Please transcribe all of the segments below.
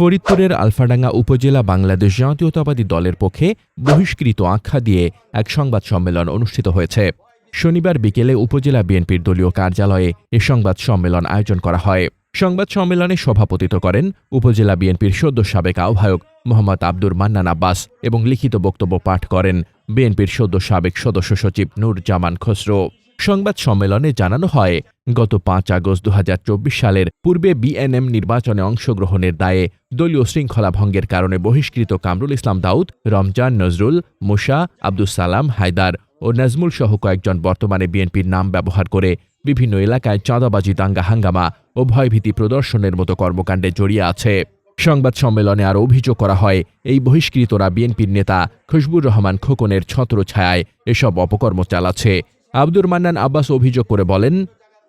ফরিদপুরের আলফাডাঙ্গা উপজেলা বাংলাদেশ জাতীয়তাবাদী দলের পক্ষে বহিষ্কৃত আখ্যা দিয়ে এক সংবাদ সম্মেলন অনুষ্ঠিত হয়েছে। শনিবার বিকেলে উপজেলা বিএনপির দলীয় কার্যালয়ে এ সংবাদ সম্মেলন আয়োজন করা হয়। সংবাদ সম্মেলনে সভাপতিত্ব করেন উপজেলা বিএনপির সদ্য সাবেক আহ্বায়ক মোহাম্মদ আব্দুর মান্নান আব্বাস এবং লিখিত বক্তব্য পাঠ করেন বিএনপির সদ্য সাবেক সদস্য সচিব নূর জামান খসরু। সংবাদ সম্মেলনে জানানো হয়, গত পাঁচ আগস্ট দু হাজার চব্বিশ সালের পূর্বে বিএনএম নির্বাচনে অংশগ্রহণের দায়ে দলীয় শৃঙ্খলা ভঙ্গের কারণে বহিষ্কৃত কামরুল ইসলাম দাউদ, রমজান, নজরুল, মুসা, আব্দুস সালাম, হায়দার ও নাজমুল সহ কয়েকজন বর্তমানে বিএনপির নাম ব্যবহার করে বিভিন্ন এলাকায় চাঁদাবাজি, দাঙ্গা হাঙ্গামা ও ভয়ভীতি প্রদর্শনের মতো কর্মকাণ্ডে জড়িয়ে আছে। সংবাদ সম্মেলনে আরও অভিযোগ করা হয়, এই বহিষ্কৃতরা বিএনপির নেতা খুশবুর রহমান খোকনের ছত্রছায়ায় এসব অপকর্ম চালাচ্ছে। আব্দুর মান্নান আব্বাস অভিযোগ করে বলেন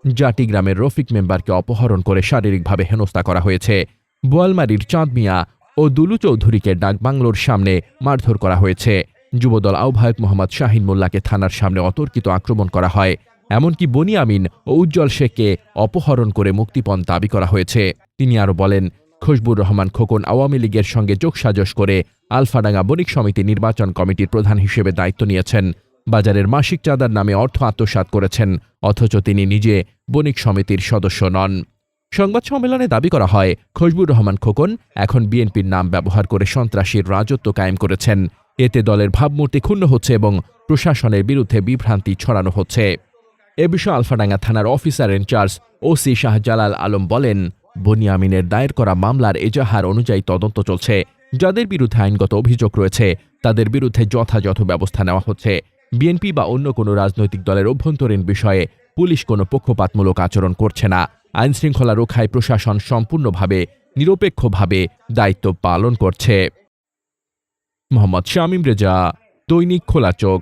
জাটি গ্রামের রফিক মেম্বারকে অপহরণ করে শারীরিকভাবে হেনস্থা করা হয়েছে। বোয়ালমারির চাঁদ মিয়া ও দুলু চৌধুরীকে ডাকবাংলোর সামনে মারধর করা হয়েছে। যুবদল আহ্বায়ক মোহাম্মদ শাহিন মোল্লাকে থানার সামনে অতর্কিত আক্রমণ করা হয়। এমনকি বনি আমিন ও উজ্জ্বল শেখকে অপহরণ করে মুক্তিপণ দাবি করা হয়েছে। তিনি আরও বলেন খুশবুর রহমান খোকন আওয়ামী লীগের সঙ্গে যোগসাজশ করে আলফাডাঙ্গা বণিক সমিতি নির্বাচন কমিটির প্রধান হিসেবে দায়িত্ব নিয়েছেন। বাজারের মাসিক চাঁদার নামে অর্থ আত্মসাৎ করেছেন, অথচ তিনি নিজে বণিক সমিতির সদস্য নন। সংবাদ সম্মেলনে দাবি করা হয় খুশবুর রহমান খোকন এখন বিএনপির নাম ব্যবহার করে সন্ত্রাসীর রাজত্ব কায়েম করেছেন। এতে দলের ভাবমূর্তি ক্ষুণ্ণ হচ্ছে এবং প্রশাসনের বিরুদ্ধে বিভ্রান্তি ছড়ানো হচ্ছে। এ বিষয়ে আলফাডাঙ্গা থানার officer in charge OC Shahjalal Alam বলেন, বনিয়ামিনের দায়ের করা মামলার এজাহার অনুযায়ী তদন্ত চলছে। যাদের বিরুদ্ধে আইনগত অভিযোগ রয়েছে, তাদের বিরুদ্ধে যথাযথ ব্যবস্থা নেওয়া হচ্ছে। বিএনপি বা অন্য কোনো রাজনৈতিক দলের অভ্যন্তরীণ বিষয়ে পুলিশ কোনো পক্ষপাতমূলক আচরণ করছে না। আইনশৃঙ্খলা রক্ষায় প্রশাসন সম্পূর্ণভাবে নিরপেক্ষভাবে দায়িত্ব পালন করছে। মোহাম্মদ শামীম রেজা, দৈনিক খোলা চোখ।